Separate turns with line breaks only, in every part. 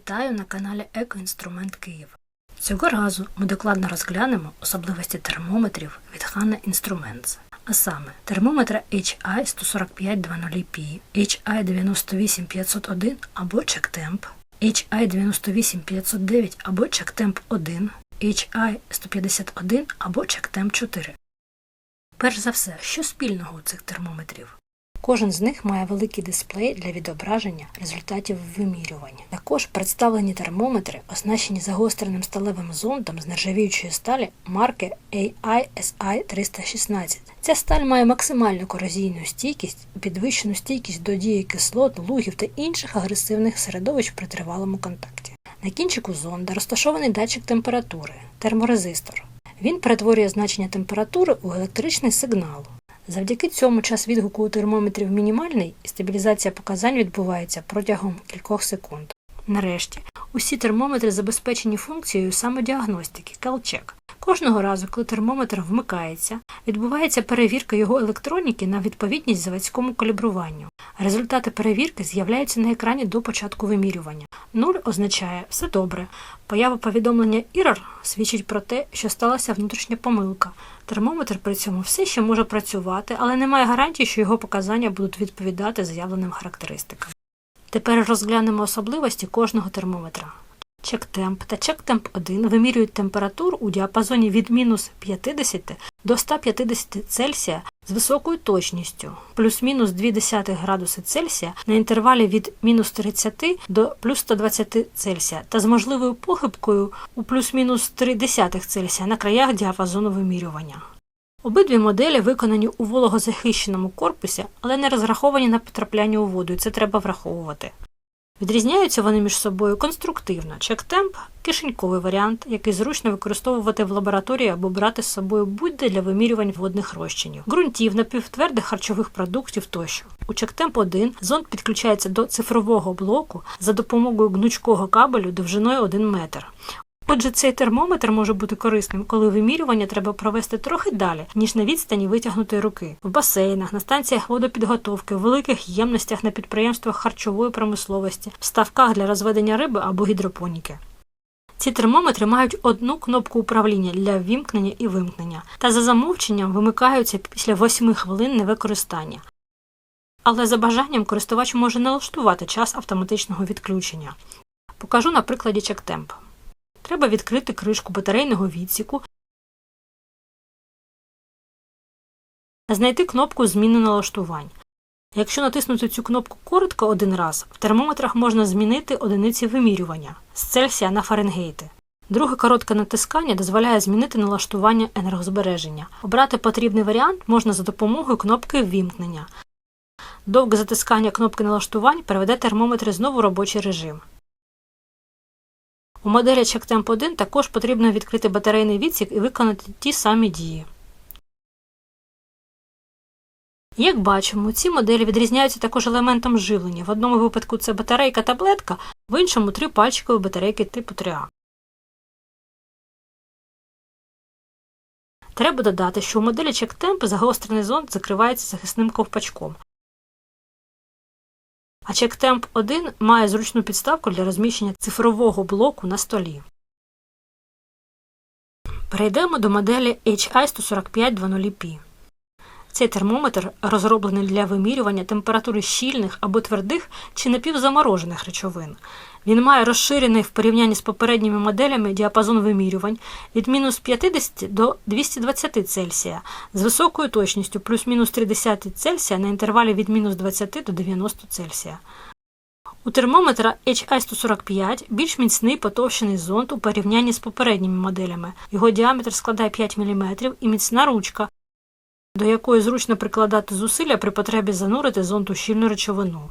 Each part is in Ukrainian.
Вітаю на каналі Екоінструмент Київ. Цього разу ми докладно розглянемо особливості термометрів від Hanna Instruments, а саме термометра HI 14520P, HI 98501 або CheckTemp, HI 98509 або CheckTemp 1, HI 151 або CheckTemp 4. Перш за все, що спільного у цих термометрів? Кожен з них має великий дисплей для відображення результатів вимірювання. Також представлені термометри оснащені загостреним сталевим зондом з нержавіючої сталі марки AISI 316. Ця сталь має максимальну корозійну стійкість підвищену стійкість до дії кислот, лугів та інших агресивних середовищ при тривалому контакті. На кінчику зонда розташований датчик температури терморезистор. Він перетворює значення температури у електричний сигнал. Завдяки цьому час відгуку у термометрів мінімальний і стабілізація показань відбувається протягом кількох секунд. Нарешті, усі термометри забезпечені функцією самодіагностики CalCheck. Кожного разу, коли термометр вмикається, відбувається перевірка його електроніки на відповідність заводському калібруванню. Результати перевірки з'являються на екрані до початку вимірювання. Нуль означає все добре. Поява повідомлення Error свідчить про те, що сталася внутрішня помилка. Термометр при цьому все ще може працювати, але немає гарантії, що його показання будуть відповідати заявленим характеристикам. Тепер розглянемо особливості кожного термометра. Чектемп та чектемп 1 вимірюють температуру у діапазоні від мінус 50 до 150 Цельсія з високою точністю, плюс-мінус 0,2 градуси Цельсія на інтервалі від мінус 30 до плюс 120 Цельсія та з можливою похибкою у плюс-мінус 0,3 Цельсія на краях діапазону вимірювання. Обидві моделі виконані у вологозахищеному корпусі, але не розраховані на потрапляння у воду, і це треба враховувати. Відрізняються вони між собою конструктивно. Чектемп кишеньковий варіант, який зручно використовувати в лабораторії або брати з собою будь-де для вимірювань водних розчинів, ґрунтів, напівтвердих харчових продуктів тощо. У Чектемп 1 зонд підключається до цифрового блоку за допомогою гнучкого кабелю довжиною 1 метр. Отже, цей термометр може бути корисним, коли вимірювання треба провести трохи далі, ніж на відстані витягнутої руки, в басейнах, на станціях водопідготовки, в великих ємностях на підприємствах харчової промисловості, в ставках для розведення риби або гідропоніки. Ці термометри мають одну кнопку управління для вімкнення і вимкнення, та за замовченням вимикаються після 8 хвилин невикористання. Але за бажанням користувач може налаштувати час автоматичного відключення. Покажу на прикладі чектемп. Треба відкрити кришку батарейного відсіку, знайти кнопку Зміни налаштувань. Якщо натиснути цю кнопку коротко один раз, в термометрах можна змінити одиниці вимірювання з Цельсія на Фаренгейти. Друге коротке натискання дозволяє змінити налаштування енергозбереження. Обрати потрібний варіант можна за допомогою кнопки Ввімкнення. Довге затискання кнопки налаштувань переведе термометри знову в робочий режим. У моделі CheckTemp 1 також потрібно відкрити батарейний відсік і виконати ті самі дії. Як бачимо, ці моделі відрізняються також елементом живлення. В одному випадку це батарейка-таблетка, в іншому три пальчикові батарейки типу 3А. Треба додати, що у моделі CheckTemp загострений зонд закривається захисним ковпачком. А чектемп 1 має зручну підставку для розміщення цифрового блоку на столі. Перейдемо до моделі HI14520P. Цей термометр розроблений для вимірювання температури щільних або твердих чи напівзаморожених речовин. Він має розширений в порівнянні з попередніми моделями діапазон вимірювань від мінус 50 до 220 Цельсія з високою точністю плюс-мінус 30 Цельсія на інтервалі від мінус 20 до 90 Цельсія. У термометра HI145 більш міцний потовщений зонд у порівнянні з попередніми моделями. Його діаметр складає 5 мм і міцна ручка, до якої зручно прикладати зусилля при потребі занурити зонд у щільну речовину.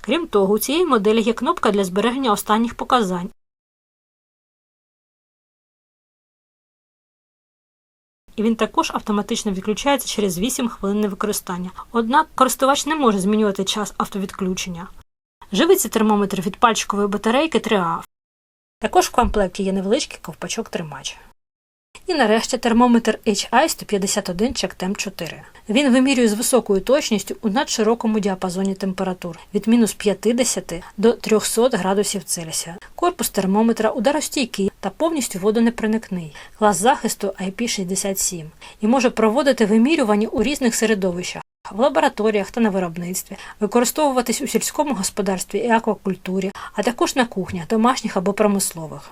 Крім того, у цієї моделі є кнопка для збереження останніх показань. І він також автоматично відключається через 8 хвилин невикористання. Однак користувач не може змінювати час автовідключення. Живиться термометр від пальчикової батарейки 3А. Також в комплекті є невеличкий ковпачок тримач. І нарешті термометр HI 151 Чактем 4. Він вимірює з високою точністю у надширокому діапазоні температур від мінус 50 до 300 градусів Цельсія. Корпус термометра ударостійкий та повністю водонепроникний, клас захисту IP67 і може проводити вимірювання у різних середовищах. В лабораторіях та на виробництві, використовуватись у сільському господарстві і аквакультурі, а також на кухнях, домашніх або промислових.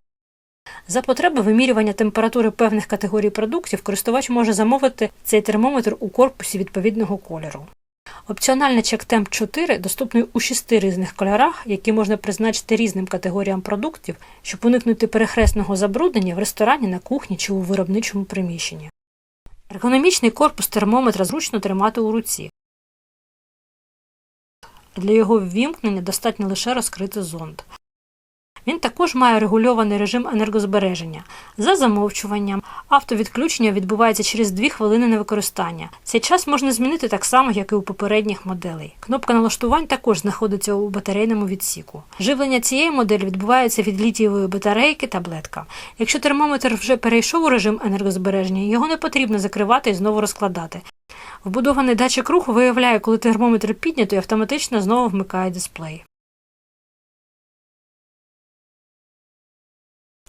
За потреби вимірювання температури певних категорій продуктів користувач може замовити цей термометр у корпусі відповідного кольору. Опціональний чектемп 4 доступний у шести різних кольорах, які можна призначити різним категоріям продуктів, щоб уникнути перехресного забруднення в ресторані, на кухні чи у виробничому приміщенні. Ергономічний корпус термометра зручно тримати у руці. Для його ввімкнення достатньо лише розкрити зонд. Він також має регульований режим енергозбереження. За замовчуванням, автовідключення відбувається через 2 хвилини невикористання. Цей час можна змінити так само, як і у попередніх моделей. Кнопка налаштувань також знаходиться у батарейному відсіку. Живлення цієї моделі відбувається від літієвої батарейки таблетка. Якщо термометр вже перейшов у режим енергозбереження, його не потрібно закривати і знову розкладати. Вбудований датчик руху виявляє, коли термометр піднято і автоматично знову вмикає дисплей.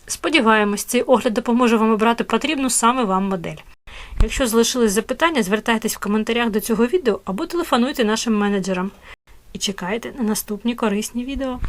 Сподіваємось, цей огляд допоможе вам обрати потрібну саме вам модель. Якщо залишились запитання, звертайтесь в коментарях до цього відео або телефонуйте нашим менеджерам. І чекайте на наступні корисні відео.